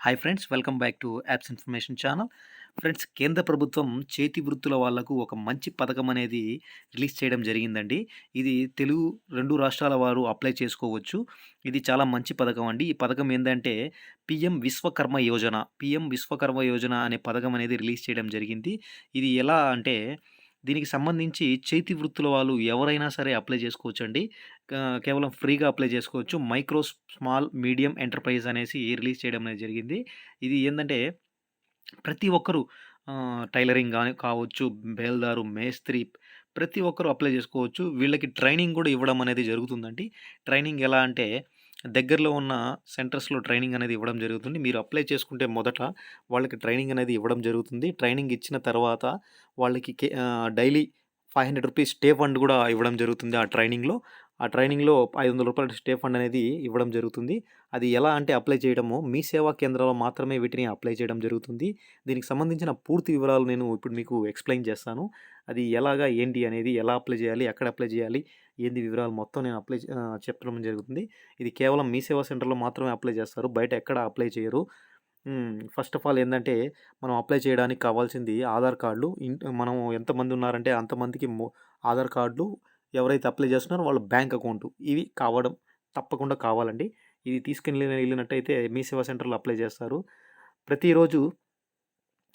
Hi friends welcome back to apps information channel. Friends కేంద్ర ప్రభుత్వం చేతి వృత్తుల వాళ్ళకు ఒక మంచి పథకం అనేది రిలీజ్ చేయడం జరిగిందండి. ఇది తెలుగు రెండు రాష్ట్రాల వారు అప్లై చేసుకోవచ్చు. ఇది చాలా మంచి పథకం అండి. ఈ పథకం ఏంటంటే పిఎం విశ్వకర్మ యోజన పిఎం విశ్వకర్మ యోజన అనే పథకం అనేది రిలీజ్ చేయడం జరిగింది. ఇది ఎలా అంటే దీనికి సంబంధించి చేతి వృత్తుల వాళ్ళు ఎవరైనా సరే అప్లై చేసుకోవచ్చండి. కేవలం ఫ్రీగా అప్లై చేసుకోవచ్చు. మైక్రో, స్మాల్, మీడియం ఎంటర్‌ప్రైజ్ అనేసి రిలీజ్ చేయడం అనేది జరిగింది. ఇది ఏంటంటే ప్రతి ఒక్కరు టైలరింగ్ కానీ కావచ్చు, బేల్దారు, మేస్త్రి ప్రతి ఒక్కరు అప్లై చేసుకోవచ్చు. వీళ్ళకి ట్రైనింగ్ కూడా ఇవ్వడం అనేది జరుగుతుందండి. ట్రైనింగ్ ఎలా అంటే దగ్గరలో ఉన్న సెంటర్స్‌లో ట్రైనింగ్ అనేది ఇవ్వడం జరుగుతుంది. మీరు అప్లై చేసుకుంటే మొదట వాళ్ళకి ట్రైనింగ్ అనేది ఇవ్వడం జరుగుతుంది. ట్రైనింగ్ ఇచ్చిన తర్వాత వాళ్ళకి daily five hundred rupees stay fund కూడా ఇవ్వడం జరుగుతుంది ఆ ట్రైనింగ్‌లో. ఆ ట్రైనింగ్‌లో ఐదు వందల రూపాయల స్టే ఫండ్ అనేది ఇవ్వడం జరుగుతుంది. అది ఎలా అంటే అప్లై చేయడము మీ సేవా కేంద్రాల్లో మాత్రమే వీటిని అప్లై చేయడం జరుగుతుంది. దీనికి సంబంధించిన పూర్తి వివరాలు నేను ఇప్పుడు మీకు ఎక్స్‌ప్లెయిన్ చేస్తాను. అది ఎలాగా ఏంటి అనేది ఎలా అప్లై చేయాలి? ఎక్కడ అప్లై చేయాలి? ఏంది వివరాలు మొత్తం నేను అప్లై చెప్పడం జరుగుతుంది. ఇది కేవలం మీ సేవా సెంటర్‌లో మాత్రమే అప్లై చేస్తారు. బయట ఎక్కడ అప్లై చేయరు. ఫస్ట్ ఆఫ్ ఆల్ ఏంటంటే మనం అప్లై చేయడానికి కావాల్సింది ఆధార్ కార్డులు. ఇంట్ మనం ఎంతమంది ఉన్నారంటే అంతమందికి ఆధార్ కార్డులు ఎవరైతే అప్లై చేస్తున్నారో వాళ్ళ బ్యాంక్ అకౌంటు. ఇవి కావడం తప్పకుండా కావాలండి. ఇది తీసుకుని వెళ్ళినట్టయితే మీ సేవా సెంటర్‌లో అప్లై చేస్తారు. ప్రతిరోజు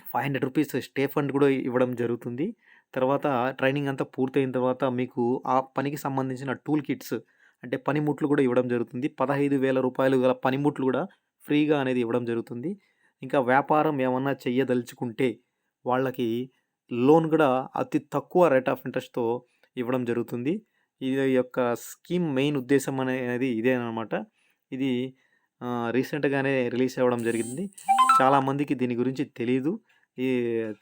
five hundred rupees stay fund కూడా ఇవ్వడం జరుగుతుంది. తర్వాత ట్రైనింగ్ అంతా పూర్తయిన తర్వాత మీకు ఆ పనికి సంబంధించిన టూల్ కిట్స్ అంటే పనిముట్లు కూడా ఇవ్వడం జరుగుతుంది. పదహైదు వేల రూపాయలు గల పనిముట్లు కూడా ఫ్రీగా అనేది ఇవ్వడం జరుగుతుంది. ఇంకా వ్యాపారం ఏమన్నా చెయ్యదలుచుకుంటే వాళ్ళకి లోన్ కూడా అతి తక్కువ రేట్ ఆఫ్ ఇంట్రెస్ట్‌తో ఇవ్వడం జరుగుతుంది. ఇది యొక్క స్కీమ్ మెయిన్ ఉద్దేశం అనేది ఇదేనమాట ఇది రీసెంట్‌గానే రిలీజ్ అవ్వడం జరిగింది. చాలామందికి దీని గురించి తెలియదు ఈ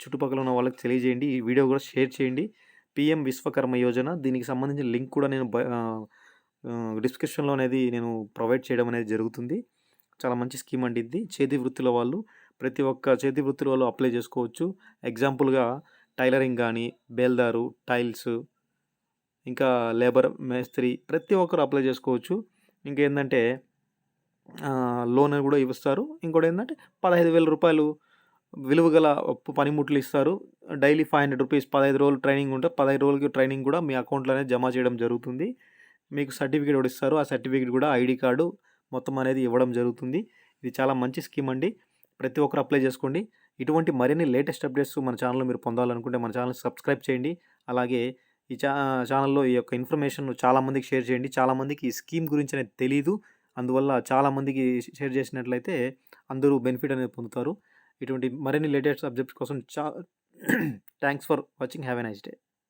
చుట్టుపక్కల ఉన్న వాళ్ళకి తెలియజేయండి. ఈ వీడియో కూడా షేర్ చేయండి. పిఎం విశ్వకర్మ యోజన దీనికి సంబంధించిన లింక్ కూడా నేను డిస్క్రిప్షన్‌లో అనేది నేను ప్రొవైడ్ చేయడం అనేది జరుగుతుంది. చాలా మంచి స్కీమ్ అండి ఇది. చేతి వృత్తుల వాళ్ళు ప్రతి ఒక్క చేతి వృత్తుల వాళ్ళు అప్లై చేసుకోవచ్చు. ఎగ్జాంపుల్‌గా టైలరింగ్ కానీ బేల్దారు, టైల్స్ ఇంకా లేబర్, మేస్త్రి ప్రతి ఒక్కరు అప్లై చేసుకోవచ్చు. ఇంకేందంటే లోన్ కూడా ఇస్తారు. ఇంకోటేందంటే రూ. 15,000 విలువ గల పనిముట్లు ఇస్తారు. డైలీ ఫైవ్ హండ్రెడ్ రూపీస్ పదహైదు రోజులు ట్రైనింగ్ ఉంటే 15 రోజులకి ట్రైనింగ్ కూడా మీ అకౌంట్లోనే జమ చేయడం జరుగుతుంది. మీకు సర్టిఫికేట్ కూడా ఇస్తారు. ఆ సర్టిఫికేట్ కూడా ఐడి కార్డు మొత్తం అనేది ఇవ్వడం జరుగుతుంది. ఇది చాలా మంచి స్కీమ్ అండి. ప్రతి ఒక్కరు అప్లై చేసుకోండి. ఇటువంటి మరిన్ని లేటెస్ట్ అప్డేట్స్ మన ఛానల్‌లో మీరు పొందాలనుకుంటే మన ఛానల్ సబ్స్క్రైబ్ చేయండి. అలాగే ఈ ఛా ఛానల్‌లో ఈ యొక్క ఇన్ఫర్మేషన్ చాలామందికి షేర్ చేయండి. చాలామందికి ఈ స్కీమ్ గురించి అనేది తెలీదు. అందువల్ల చాలామందికి షేర్ చేసినట్లయితే అందరూ బెనిఫిట్ అనేది పొందుతారు. ఇటువంటి మరిన్ని లేటెస్ట్ సబ్జెక్ట్స్ కోసం చా thanks for watching. Have a nice day.